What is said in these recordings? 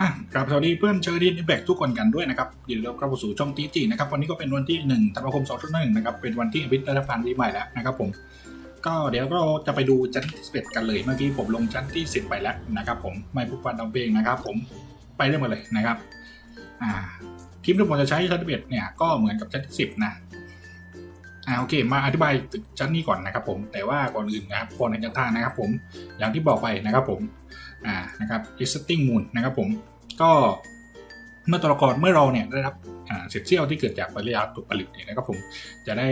อะกราบสวัสดีเพื่อนเชอร์ดีนแบกทุกคนกันด้วยนะครับยินดีต้อนรับเข้าสู่ช่องตีจีนะครับวันนี้ก็เป็นวันที่1ธันวาคม2 0 1นะครับเป็นวันที่อภิษรัฐพันธ์ปีใหม่แล้วนะครับผมก็เดี๋ยวก็จะไปดูชั้นที่11กันเลยเมื่อกี้ผมลงชั้นที่ 10 ไปแล้วนะครับผมไม่พูดวันเอาเพลงนะครับผมไปเรื่อยมาเลยนะครับอ่าทีมที่ผมจะใช้ชั้นที่11เนี่ยก็เหมือนกับชั้นที่10นะ อ่าโอเค มาอธิบายถึงชั้นนี้ก่อนนะครับผมแต่ว่าก่อนอื่นนะครับก่อนในจันท่านะครับผมอย่างที่บอกไปนะครับผมอ่านะครับ existing moon นะครับผมก็เมื่อตัวละครเมื่อเราเนี่ยได้รับอ่าเศษเสี้ยวที่เกิดจากปริยาถูกผลิตเนี่ยนะครับผมจะได้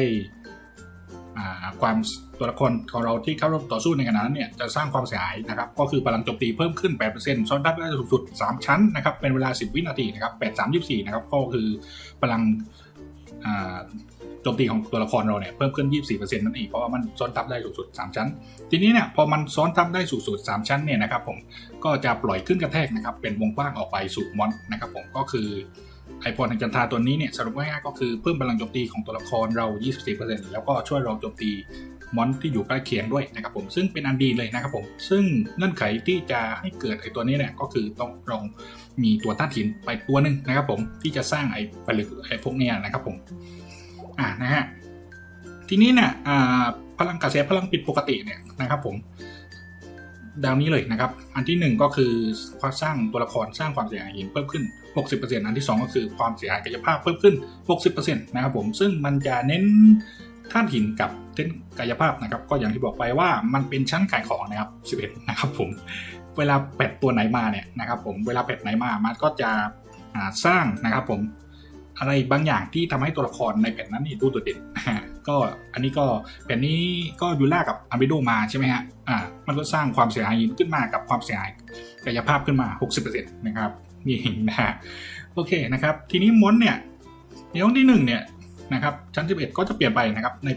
อ่าความตัวละครของเราที่เข้าร่วมต่อสู้ในขณะนั้นเนี่ยจะสร้างความเสียหายนะครับก็คือพลังโจมตีเพิ่มขึ้น 8%ซ้อนทับได้สูงสุด 3 ชั้นนะครับเป็นเวลา 10 วินาทีนะครับ 8 3 24 นะครับก็คือพลังอ่า โจมตีของตัวละครเราเนี่ยเพิ่มขึ้น 24%นั่นเองเพราะว่ามันซ้อนทับได้สูงสุด 3 ชั้น ทีนี้เนี่ยพอมันซ้อนทับได้สูงสุด 3 ชั้นเนี่ยนะครับผมก็จะปล่อยขึ้นกระแทกนะครับเป็นวงกว้างออกไปสู่มอนนะครับผมก็คือไอพรแห่งจันทาตัวนี้เนี่ยสรุปง่ายๆก็คือเพิ่มพลังโจมตีของตัวละครเรา 24%แล้วก็ช่วยเราโจมตีมอนที่อยู่ใกล้เคียงด้วยนะครับผมซึ่งเป็นอันดีเลยนะครับผมซึ่งเงื่อนไขที่จะให้เกิดไอตัวนี้เนี่ยก็คือต้องเรามีตัวต้านหินไปตัวหนึ่งนะครับผมที่จะสร้างไอผลึกไอพวกเนี้ยนะครับผม อ่านะฮะทีนี้เนี่ยพลังกระแสพลังผิดปกติเนี่ยนะครับผมดังนี้เลยนะครับ อันที่ 1 ก็คือความสร้างตัวละครสร้างความเสียหายหินเพิ่มขึ้น 60%อันที่ 2 ก็คือความเสียหายกายภาพเพิ่มขึ้น 60%นะครับผมซึ่งมันจะเน้นธาตุหินกับเน้นกายภาพนะครับ ก็อย่างที่บอกไปว่ามันเป็นชั้นขายของนะครับ 11 นะครับผมเวลาแปดตัวไหนมาเนี่ยนะครับผมเวลาแปดไหนมามันก็จะสร้างนะครับผม อะไรบางอย่างที่ทำให้ตัวละครในแผ่นนั้นนี่ดูโดดเด่นก็อันนี้ก็แผ่นนี้ก็ยูล่ากับอาร์บิโดมาใช่ไหมฮะอ่ามันก็สร้างความเสียหายขึ้นมากับความเสียหายกายภาพขึ้นมา 60%นะครับนี่นะฮะโอเคนะครับ ทีนี้มอนเนี่ยในห้องที่1เนี่ยนะครับชั้น 11 ก็จะเปลี่ยนไปนะครับใน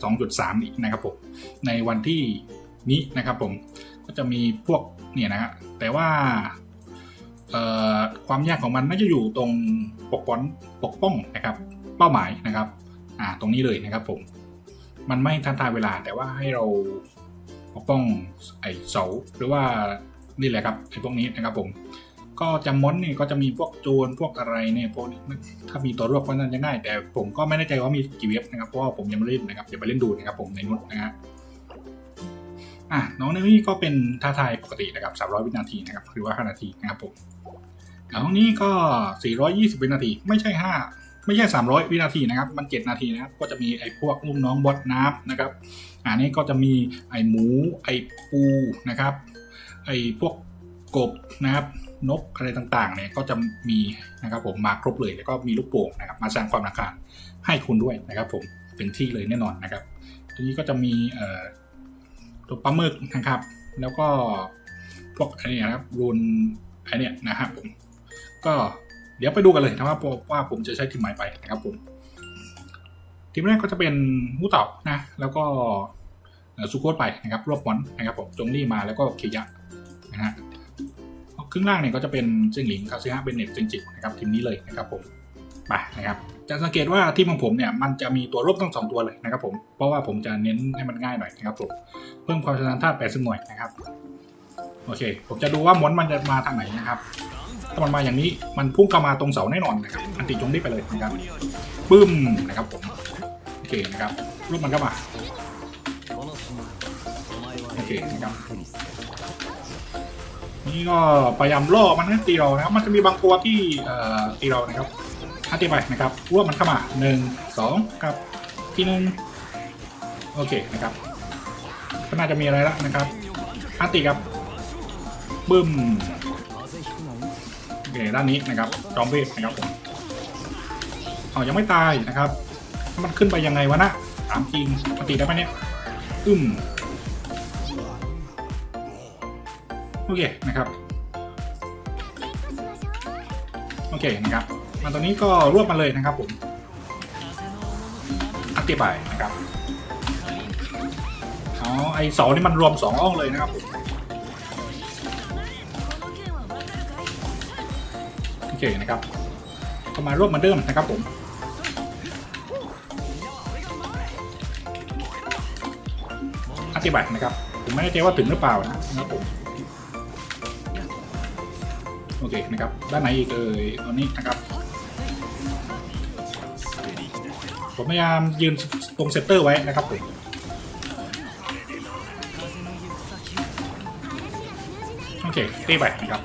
8.2.3นี้นะครับผมในวันที่นี้นะครับผมก็จะมีพวกเนี่ยนะฮะแต่ว่า ความยากของมันน่าจะอยู่ตรงปกป้องปกป้องนะครับ เป้าหมายนะครับอ่าตรงนี้เลยนะครับผมมันไม่ทันทายเวลาแต่ว่าให้เราปกป้องไอ้เสาหรือว่านี่แหละครับไอ้พวกนี้นะครับผมก็จำมอนนี่ก็จะมีพวกโจรพวกอะไรเนี่ยพวกนี้ถ้ามีตัวรวบก็น่าจะง่าย แต่ผมก็ไม่แน่ใจว่ามีกี่เว็บนะครับเพราะว่าผมยังไม่เล่นนะครับเดี๋ยวไปเล่นดูนะครับผมในนุดนะฮะอะน้องในนี้ก็เป็นท่าทายปกตินะครับ300 วินาทีนะครับหรือว่า5นาทีนะครับผม แล้วห้งนี้ก็ 420 วินาที ไม่ใช่ 5 ไม่ใช่ 300 วินาทีนะครับ มัน 7 นาทีนะครับ ก็จะมีไอ้พวกลูกน้องบอสน้ำนะครับ อันนี้ก็จะมีไอ้หมู ไอ้ปูนะครับ ไอ้พวกกบนะครับนกอะไรต่างๆเนี่ยก็จะมีนะครับผมมาครบเลยแล้วก็มีลูกโป่งนะครับมาสร้างความราคาญให้คุณด้วยนะครับ ผมเป็นที่เลยแน่นอนนะครับทีนี้ก็จะมีเอ่อตัวปลาหมึกนะครับ แล้วก็พวกอันนี้นะครับรูนไอเนี่ยนะครับผม ก็เดี๋ยวไปดูกันเลยนะครับว่าว่าผมจะใช้ทีมไหนไปนะครับผม ทีมแรกก็จะเป็นมูเต่านะ แล้วก็ซูโคสไปนะครับ รวบมอนนะครับผมจงลี่มาแล้วก็เคียะนะฮะครึ่งล่างเนี่ยก็จะเป็นเจิงหลิงคาซิฮะเบนเน็ตเจิงจินะครับทีมนี้เลยนะครับผมไปนะครับจะสังเกตว่าทีมของผมเนี่ยมันจะมีตัวร่วมทั้งสองตัวเลยนะครับผมเพราะว่าผมจะเน้นให้มันง่ายหน่อยนะครับผมเพิ่มความชำนาญธาตุ80หน่วยนะครับโอเค ผมจะดูว่ามอนมันจะมาทางไหนนะครับ ถ้ามันมาอย่างนี้มันพุ่งเข้ามาตรงเสาแน่นอนนะครับอันติจงได้ไปเลยนะครับปึ้มนะครับผมโอเคนะครับรูปมันก็มาโอเคนะครับนี่ก็พยายามล่อมันให้ตีเรานะครับ มันจะมีบางตัวที่เอ่อตีเรานะครับอันตีไปนะครับว่ามันเข้ามาหนึ่งสองครับทีหนึ่งโอเคนะครับก็น่าจะมีอะไรแล้วนะครับอันติครับบึ้ม เคด้านนี้นะครับจอมเวทนะครับผมเอายังไม่ตายนะครับ มันขึ้นไปยังไงวะนะถามจริงอันติได้ไหมเนี่ยอึ้มโอเคนะครับโอเคนะครับมาตรงนี้ก็รวบมาเลยนะครับผมอธิบายนะครับอ๋อไอเสานี่มันรวมสองอ่องเลยนะครับผม โอเคนะครับก็มารวบเหมือนเดิมนะครับผมอธิบายนะครับ ผมไม่แน่ใจว่าถึงหรือเปล่านะครับผมโอเคนะครับ ด้านไหนอีกเอ่ยตอนนี้นะครับ ผมพยายามยืนตรงเซตเตอร์ไว้นะครับผมโอเคตีไปนะครับ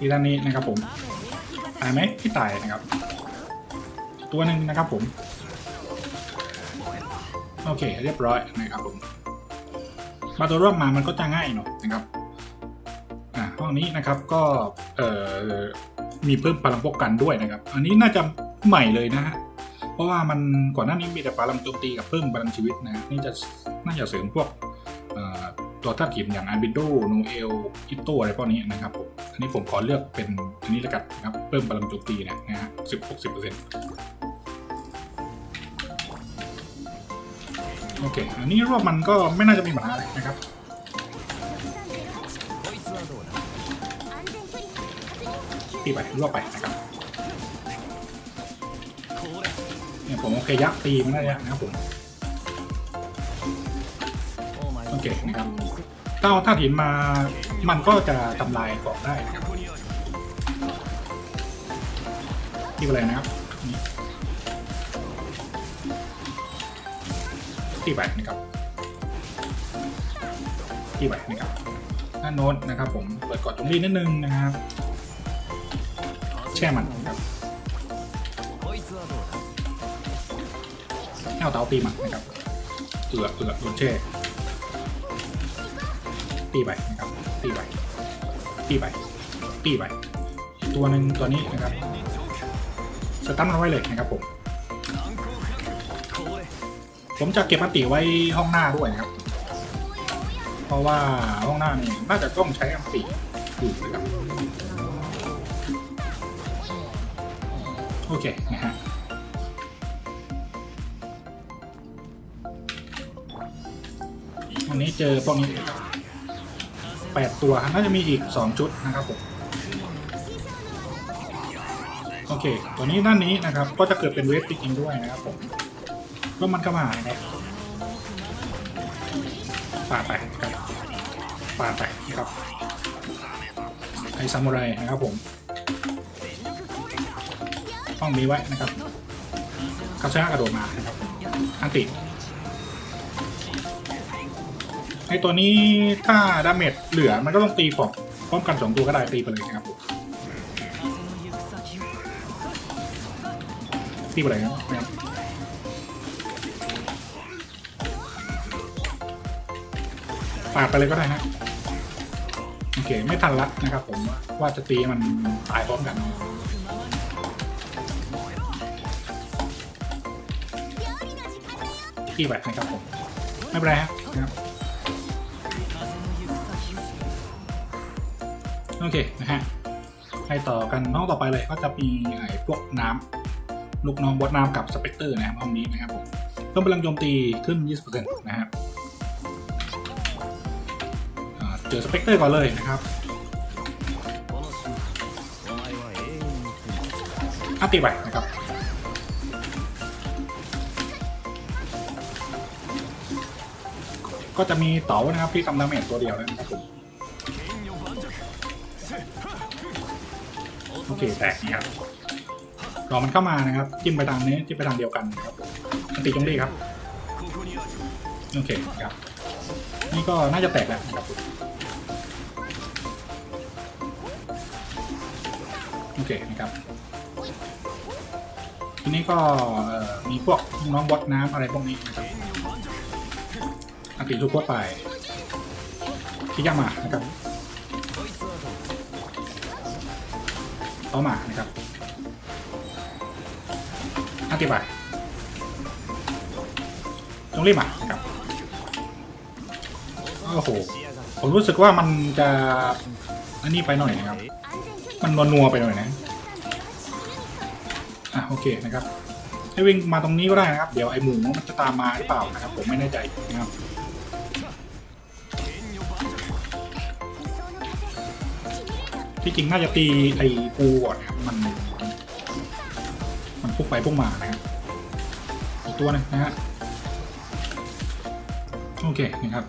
ที่ด้านนี้นะครับผม ตายไหมที่ตายนะครับ ตัวหนึ่งนะครับผม โอเค เรียบร้อยนะครับผมมาตัวร่วมมามันก็จะง่ายหน่อยนะครับ อ่าห้องนี้นะครับก็เอ่อมีเพิ่มพลังป้องกันด้วยนะครับ อันนี้น่าจะใหม่เลยนะฮะเพราะว่ามันก่อนหน้านี้มีแต่พลังโจมตีกับเพิ่มพลังชีวิตนะนี่จะน่าจะเสริมพวก ตัวท่าทีมอย่างอาร์บิโดโนเอลอิโตอะไรพวกนี้นะครับผมอันนี้ผมขอเลือกเป็นอันนี้ล้วกันนะครับ เพิ่มพลังโจมตีเนี่ยนะฮะสิบหกสิบเปอร์เซ็นต์โอเค อันนี้รอบมันก็ไม่น่าจะมีปัญหาอะไรนะครับตีไปรวบไปนะครับเนี่ยผมโอเคยักษ์ตีมันได้แล้วนะครับผม โอเคนะครับถ้าเอาหินมามันก็จะทำลายเกาะได้นะครับที่อะไรนะครับนี่ตีไปนะครับตีไปนะครับด้าโน้นนะครับ ผมเปิดเกาะตรงนี้นิดนึงนะครับแช่มันนะครับให้เอาเตาตีมันนะครับเอือเอือโดนแช่ ตีไปนะครับตีไปตีไปตีไปอีกตัวหนึ่งตัวนี้นะครับสตันมันไว้เลยนะครับผมผมจะเก็บอันติไว้ห้องหน้าด้วยนะครับ เพราะว่าห้องหน้านี่น่าจะต้องใช้อันติอยู่นะครับโอเคนะฮะวันนี้เจอพวกนี้ แปดตัวน่าจะมีอีกสองชุดนะครับผมโอเค ตัวนี้ด้านนี้นะครับ ก็จะเกิดเป็นเวฟจริงด้วยนะครับผมก็มันก็มานะครับปาดไปครับปาดไปนะครับไอซามูไรนะครับผมต้องมีไว้นะครับเขาชนะกระโดดมานะครับอันติ ไอตัวนี้ถ้าดาเมจเหลือมันก็ต้องตีปอกพร้อมกันสองตัวก็ได้ตีไปเลยครับตีไปเลยนะครับปาดไปเลยก็ได้นะโอเคไม่ทันละนะครับผมว่าจะตีมันตายพร้อมกันที่แบบนะครับผมไม่เป็นไรครับ โอเคนะฮะไปต่อกันน้องต่อไปเลยก็จะมีไอ้พวกน้ำลูกน้องบดน้ำกับสเปกเตอร์นะครับห้องนี้นะครับผมเพิ่มพลังโจมตีขึ้น 20%นะครับเจอสเปกเตอร์ก่อนเลยนะครับอัตีไปนะครับก็จะมีเต๋านะครับที่ทำดาเมจตัวเดียวนะครับผม เคแตกนี่ครับรอมันเข้ามานะครับ จิ้มไปทางนี้จิ้มไปทางเดียวกันนะครับผมอันติจงดีครับโอเคครับ นี่ก็น่าจะแตกแล้วนะครับโอเคนะครับทีนี้ก็มีพวกน้องบอสน้ำอะไรพวกนี้นะครับอันติทุกทั่วไปที่ยามานะครับ เอามานะครับอันติไปจงรีบมานะครับโอ้โหผมรู้สึกว่ามันจะอันนี้ไปหน่อยนะครับ มันนัวๆไปหน่อยนะอะโอเคนะครับให้วิ่งมาตรงนี้ก็ได้นะครับ เดี๋ยวไอหมูมันจะตามมาหรือเปล่านะครับ ผมไม่แน่ใจนะครับ ที่จริงน่าจะตีไอ้ปูก่อนนะครับมัน มันพุ่งไปพุ่งมานะครับอีกตัวหนึงนะฮะโอเคนะครับ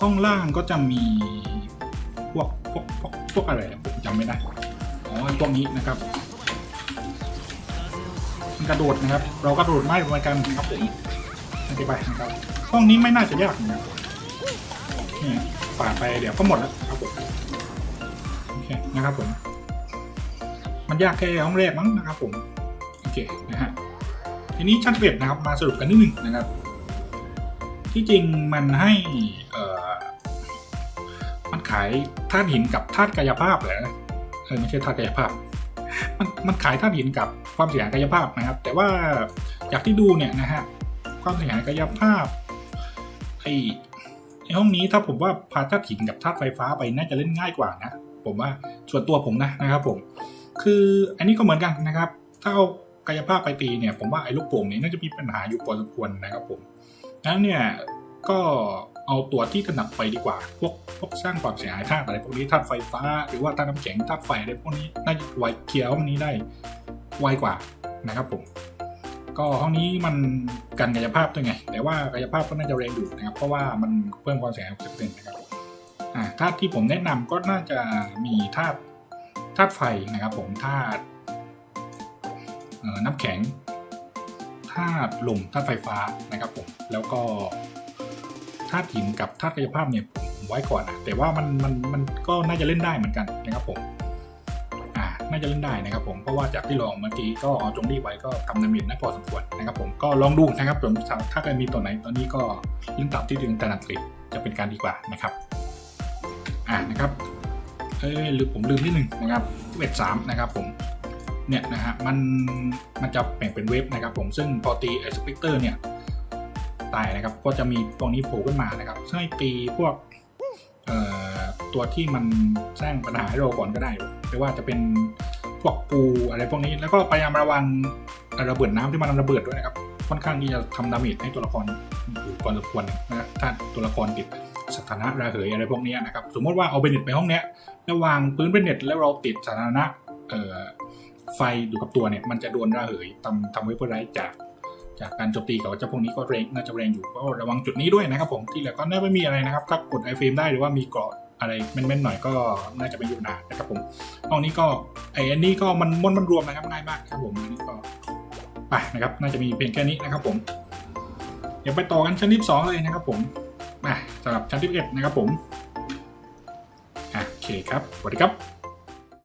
ห้องล่างก็จะมีพวกพวกพวกพวกอะไรผมจำไม่ได้อ๋อพวกนี้นะครับมันกระโดดนะครับ เรากระโดดไม่เหมือนกันครับผมอธิบายนะครับห้องนี้ไม่น่าจะยากนะครับนี่ป่าไปเดี๋ยวก็หมดแล้วครับผม นะครับผม มันยากแค่ห้องแรกมั้งนะครับผม โอเคนะฮะ ทีนี้ชั้นเปรียบนะครับ มาสรุปกันนิดหนึ่งนะครับ ที่จริงมันให้เอ่อมันขายธาตุหินกับธาตุกายภาพเหรอเออไม่ใช่ธาตุกายภาพ มันมันขายธาตุหินกับความเสียหายกายภาพนะครับ แต่ว่าจากที่ดูเนี่ยนะฮะความเสียหายกายภาพไอไอห้องนี้ถ้าผมว่าพาธาตุหินกับธาตุไฟฟ้าไปน่าจะเล่นง่ายกว่านะ ผมว่าส่วนตัวผมนะนะครับผม คืออันนี้ก็เหมือนกันนะครับ ถ้าเอากายภาพไปตีเนี่ยผมว่าไอ้ลูกโป่งนี้น่าจะมีปัญหาอยู่พอสมควรนะครับผมนั้นเนี่ยก็เอาตัวที่ถนัดไปดีกว่า พวกพวกสร้างความเสียหายธาตุอะไรพวกนี้ธาตุไฟฟ้า หรือว่าธาตุน้ำแข็งธาตุไฟอะไรพวกนี้น่าจะไวเคลียร์ห้องนี้ได้ไวกว่านะครับผม ก็ห้องนี้มันกันกายภาพด้วยไง แต่ว่ากายภาพก็น่าจะแรงอยู่นะครับ เพราะว่ามันเพิ่มความเสียหาย60%นะครับ ธาตุที่ผมแนะนำก็น่าจะมีธาตุธาตุไฟนะครับผมธาตุน้ำแข็งธาตุลมธาตุไฟฟ้านะครับผมแล้วก็ธาตุหินกับธาตุกายภาพเนี่ยผมไว้ก่อนนะแต่ว่ามันมันมันก็น่าจะเล่นได้เหมือนกันนะครับผมอ่าน่าจะเล่นได้นะครับผมเพราะว่าจากที่ลองเมื่อกี้ก็เอาจงรีไว้ก็ทำดาเมจได้พอสมควรนะครับผมก็ลองดูนะครับผมถ้าเกิดมีตัวไหนตอนนี้ก็เล่นตามที่ดึงถนัดเลยจะเป็นการดีกว่านะครับ อ่านะครับเอ้ยลืมผมลืมนิดหนึ่งนะครับเวทสามนะครับผมเนี่ยนะฮะมันมันจะแบ่งเป็นเวฟนะครับผมซึ่งพอตีไอสเปกเตอร์เนี่ยตายนะครับก็จะมีตรงนี้โผล่ขึ้นมานะครับซึ่งให้ตีพวกเอ่อตัวที่มันสร้างปัญหาให้เราก่อนก็ได้ไม่ว่าจะเป็นพวกปูอะไรพวกนี้แล้วก็พยายามระวังระเบิดน้ำที่มันระเบิดด้วยนะครับค่อนข้างที่จะทำดาเมจให้ตัวละครอยู่ก่อนสมควรนะครับถ้าตัวละครติด สถานะระเหยอะไรพวกนี้นะครับสมมติว่าเอาเบนเน็ตไปห้องเนี้ยแล้ววางพื้นเบนเน็ตแล้วเราติดสถานะเอ่อไฟอยู่กับตัวเนี่ยมันจะโดนระเหยทำทำไว้เพื่อไรจากจากการโจมตีกับเจ้าพวกนี้ก็แรงน่าจะแรงอยู่ก็ระวังจุดนี้ด้วยนะครับผมที่เหลือก็น่าไม่มีอะไรนะครับ ถ้ากดไอเฟรมได้หรือว่ามีเกราะอะไรแม่นๆหน่อยก็น่าจะไม่ยุ่งนานะครับผมห้องนี้ก็ไออันนี้ก็มันม้วนมันรวมนะครับง่ายมากครับผมอันนี้ก็ไปนะครับ น่าจะมีเพียงแค่นี้นะครับผมเดี๋ยวไปต่อกันชั้นที่สองเลยนะครับผม สำหรับชั้นที่เอ็ดนะครับผมโอเคครับสวัสดีครับ